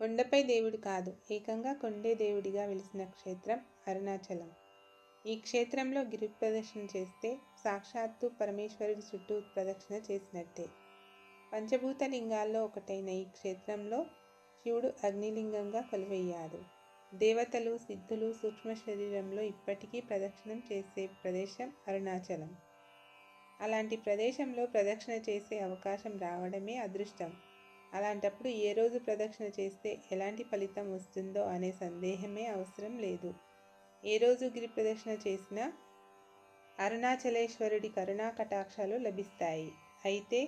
కొండపై దేవుడు కాదు ఏకంగా కొండే దేవుడిగా వెలిసిన క్షేత్రం అరుణాచలం. ఈ క్షేత్రంలో గిరి ప్రదక్షిణ చేస్తే సాక్షాత్తు పరమేశ్వరుడి చుట్టూ ప్రదక్షిణ చేసినట్టే. పంచభూత లింగాల్లో ఒకటైన ఈ క్షేత్రంలో శివుడు అగ్నిలింగంగా కొలువయ్యాడు. దేవతలు సిద్ధులు సూక్ష్మ శరీరంలో ఇప్పటికీ ప్రదక్షిణం చేసే ప్రదేశం అరుణాచలం. అలాంటి ప్రదేశంలో ప్రదక్షిణ చేసే అవకాశం రావడమే అదృష్టం. అలాంటప్పుడు ఏ రోజు ప్రదక్షిణ చేస్తే ఎలాంటి ఫలితం వస్తుందో అనే సందేహమే అవసరం లేదు. ఏ రోజు గిరి ప్రదక్షిణ చేసినా అరుణాచలేశ్వరుడి కరుణా కటాక్షాలు లభిస్తాయి. అయితే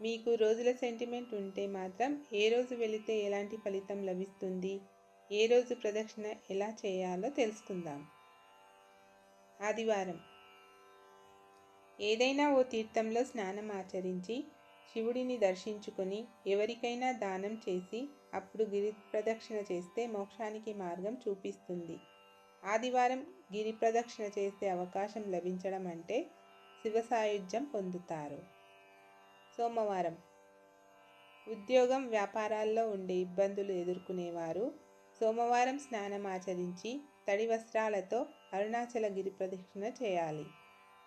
మీకు రోజుల సెంటిమెంట్ ఉంటే మాత్రం ఏ రోజు వెళితే ఎలాంటి ఫలితం లభిస్తుంది? ఏ రోజు ప్రదక్షిణ ఎలా చేయాలో తెలుసుకుందాం. ఆదివారం. ఏదైనా ఓ తీర్థంలో స్నానం ఆచరించి శివుడిని దర్శించుకొని ఎవరికైనా దానం చేసి అప్పుడు గిరి ప్రదక్షిణ చేస్తే మోక్షానికి మార్గం చూపిస్తుంది. ఆదివారం గిరి ప్రదక్షిణ చేసే అవకాశం లభించడం అంటే శివసాయుధ్యం పొందుతారు. సోమవారం ఉద్యోగం వ్యాపారాల్లో ఉండే ఇబ్బందులు ఎదుర్కొనేవారు. సోమవారం స్నానం ఆచరించి తడి వస్త్రాలతో అరుణాచల గిరి ప్రదక్షిణ చేయాలి.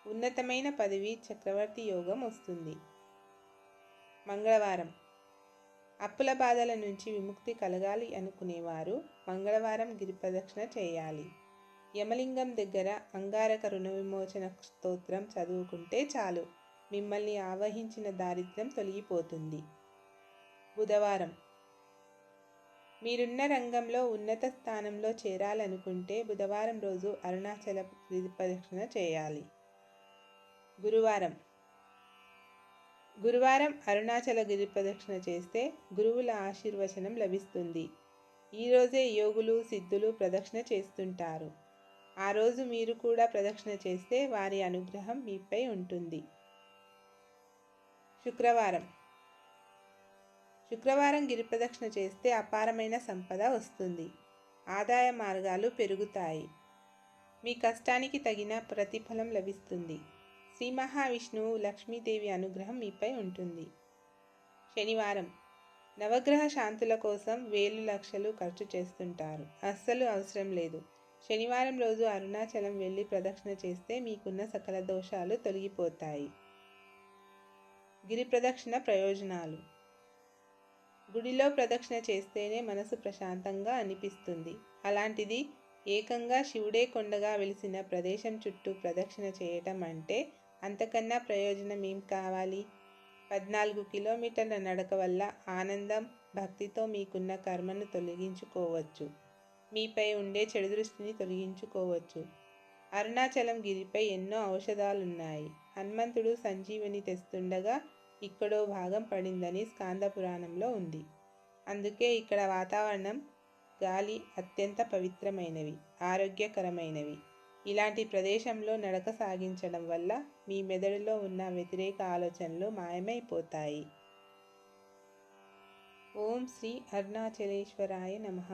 ఉన్నతమైన పదవి చక్రవర్తి యోగం వస్తుంది. మంగళవారం. అప్పుల బాధల నుంచి విముక్తి కలగాలి అనుకునేవారు. మంగళవారం గిరి ప్రదక్షిణ చేయాలి. యమలింగం దగ్గర అంగారక రుణ విమోచన స్తోత్రం చదువుకుంటే చాలు. మిమ్మల్ని ఆవహించిన దారిద్ర్యం తొలగిపోతుంది. బుధవారం. మీరున్న రంగంలో ఉన్నత స్థానంలో చేరాలనుకుంటే బుధవారం రోజు అరుణాచల గిరి ప్రదక్షిణ చేయాలి. గురువారం. గురువారం అరుణాచల గిరి ప్రదక్షిణ చేస్తే గురువుల ఆశీర్వచనం లభిస్తుంది. ఈరోజే యోగులు సిద్ధులు ప్రదక్షిణ చేస్తుంటారు. ఆ రోజు మీరు కూడా ప్రదక్షిణ చేస్తే వారి అనుగ్రహం మీపై ఉంటుంది. శుక్రవారం. శుక్రవారం గిరి ప్రదక్షిణ చేస్తే అపారమైన సంపద వస్తుంది. ఆదాయ మార్గాలు పెరుగుతాయి. మీ కష్టానికి తగిన ప్రతిఫలం లభిస్తుంది. శ్రీ మహావిష్ణువు లక్ష్మీదేవి అనుగ్రహం మీపై ఉంటుంది. శనివారం నవగ్రహ శాంతుల కోసం వేలు లక్షలు ఖర్చు చేస్తుంటారు. అస్సలు అవసరం లేదు. శనివారం రోజు అరుణాచలం వెళ్ళి ప్రదక్షిణ చేస్తే మీకున్న సకల దోషాలు తొలగిపోతాయి. గిరి ప్రదక్షిణ ప్రయోజనాలు. గుడిలో ప్రదక్షిణ చేస్తేనే మనసు ప్రశాంతంగా అనిపిస్తుంది. అలాంటిది ఏకంగా శివుడే కొండగా వెలిసిన ప్రదేశం చుట్టూ ప్రదక్షిణ చేయటం అంటే అంతకన్నా ప్రయోజనం ఏం కావాలి? పద్నాలుగు కిలోమీటర్ల నడక వల్ల ఆనందం భక్తితో మీకున్న కర్మను తొలగించుకోవచ్చు. మీపై ఉండే చెడు దృష్టిని తొలగించుకోవచ్చు. అరుణాచలం గిరిపై ఎన్నో ఔషధాలున్నాయి. హనుమంతుడు సంజీవిని తెస్తుండగా ఇక్కడో భాగం పడిందని స్కాంద పురాణంలో ఉంది. అందుకే ఇక్కడ వాతావరణం గాలి అత్యంత పవిత్రమైనవి ఆరోగ్యకరమైనవి. ఇలాంటి ప్రదేశంలో నడక సాగించడం వల్ల మీ మెదడులో ఉన్న వ్యతిరేక ఆలోచనలు మాయమైపోతాయి. ఓం శ్రీ అరుణాచలేశ్వరాయ నమః.